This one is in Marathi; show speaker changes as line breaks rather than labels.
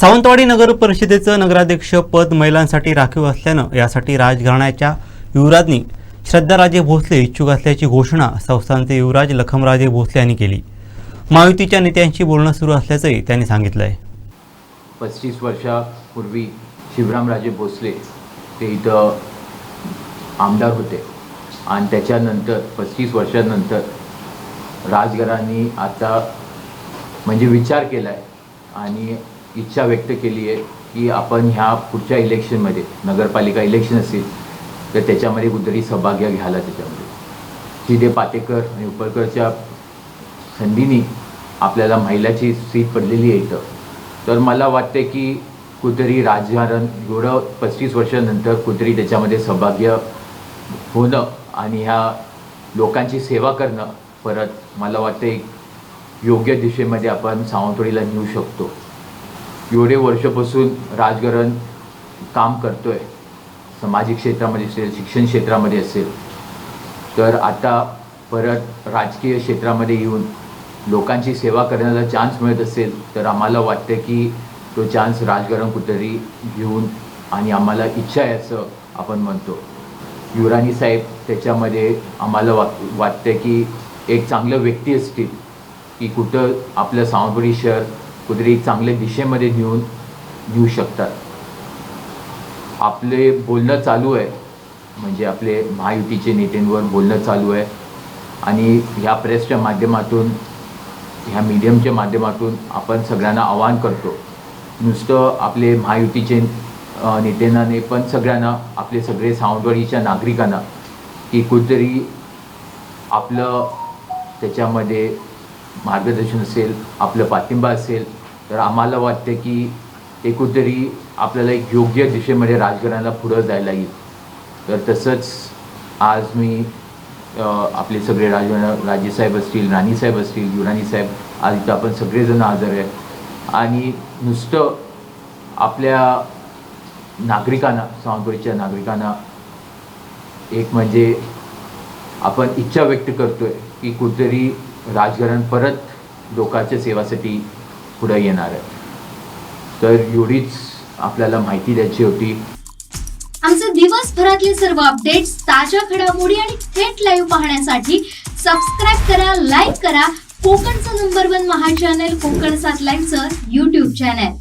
सावंतवाडी नगर परिषदेचं नगराध्यक्ष पद महिलांसाठी राखीव असल्यानं यासाठी राजघराण्याच्या युवराजनी श्रद्धाराजे भोसले इच्छुक असल्याची घोषणा संस्थानचे युवराज लखमराजे भोसले यांनी केली. महायुतीच्या नेत्यांशी बोलणं सुरू असल्याचंही त्यांनी सांगितलं आहे
पस्तीस वर्षापूर्वी शिवरामराजे भोसले ते इथं आमदार होते. आणि त्याच्यानंतर पस्तीस वर्षानंतर राजघरांनी आता म्हणजे विचार केला आहे आणि इच्छा व्यक्त केली आहे की आपण ह्या पुढच्या इलेक्शनमध्ये नगरपालिका इलेक्शन असेल तर त्याच्यामध्ये कुठेतरी सहभाग्य घ्यायला त्याच्यामध्ये. जिथे पातेकर आणि उपरकरच्या संधीनी आपल्याला महिलाची सीट पडलेली आहे इथं. तर मला वाटते की कुठेतरी राजकारण एवढं पस्तीस वर्षानंतर कुठेतरी त्याच्यामध्ये सहभाग्य होणं आणि ह्या लोकांची सेवा करणं परत मला वाटते एक योग्य दिशेमध्ये आपण सावंतवाडीला नेऊ शकतो. एवढे वर्षापासून राजकारण काम करतो आहे सामाजिक क्षेत्रामध्ये असेल शिक्षण क्षेत्रामध्ये असेल. तर आता परत राजकीय क्षेत्रामध्ये येऊन लोकांची सेवा करण्याचा चान्स मिळत असेल तर आम्हाला वाटतं की तो चान्स राजकारण कुठेतरी घेऊन आणि आम्हाला इच्छा आहे असं आपण म्हणतो. युवराणी साहेब त्याच्यामध्ये आम्हाला वाट वाटतं की एक चांगलं व्यक्ती असतील की कुठं आपलं सावंतवाडी शहर कुठेतरी चांगल्या दिशेमध्ये नेऊन नेऊ शकतात. आपले बोलणं चालू आहे. म्हणजे आपले महायुतीचे नेत्यांवर बोलणं चालू आहे. आणि ह्या प्रेसच्या माध्यमातून ह्या मीडियमच्या माध्यमातून आपण सगळ्यांना आवाहन करतो. नुसतं आपले महायुतीचे नेत्यांना नाही पण सगळ्यांना आपले सगळे सावंतवाडीच्या नागरिकांना की कुठेतरी आपलं त्याच्यामध्ये मार्गदर्शन असेल आपलं पाठिंबा असेल तर आम्हाला वाटतं की ते आपल्याला एक योग्य दिशेमध्ये राजकारणाला पुढं जायला येईल. तर तसंच आज मी आपले सगळे राज राजेसाहेब असतील राणीसाहेब असतील युराणी साहेब आज इथं आपण सगळेजण हजर आहे. आणि नुसतं आपल्या नागरिकांना सावंतवाडीच्या नागरिकांना एक म्हणजे आपण इच्छा व्यक्त करतो आहे की कुठेतरी राजकारण परत लोकांच्या सेवासाठी पुढे येणार आहे. तर एवढीच आपल्याला माहिती द्यायची होती.
आमचे दिवसभरातले सर्व अपडेट्स ताज्या घडामोडी आणि थेट लाईव्ह पाहण्यासाठी सबस्क्राईब करा लाईक करा. कोकणचं नंबर वन महा चॅनल कोकण सात लाईव्हचं युट्यूब चॅनल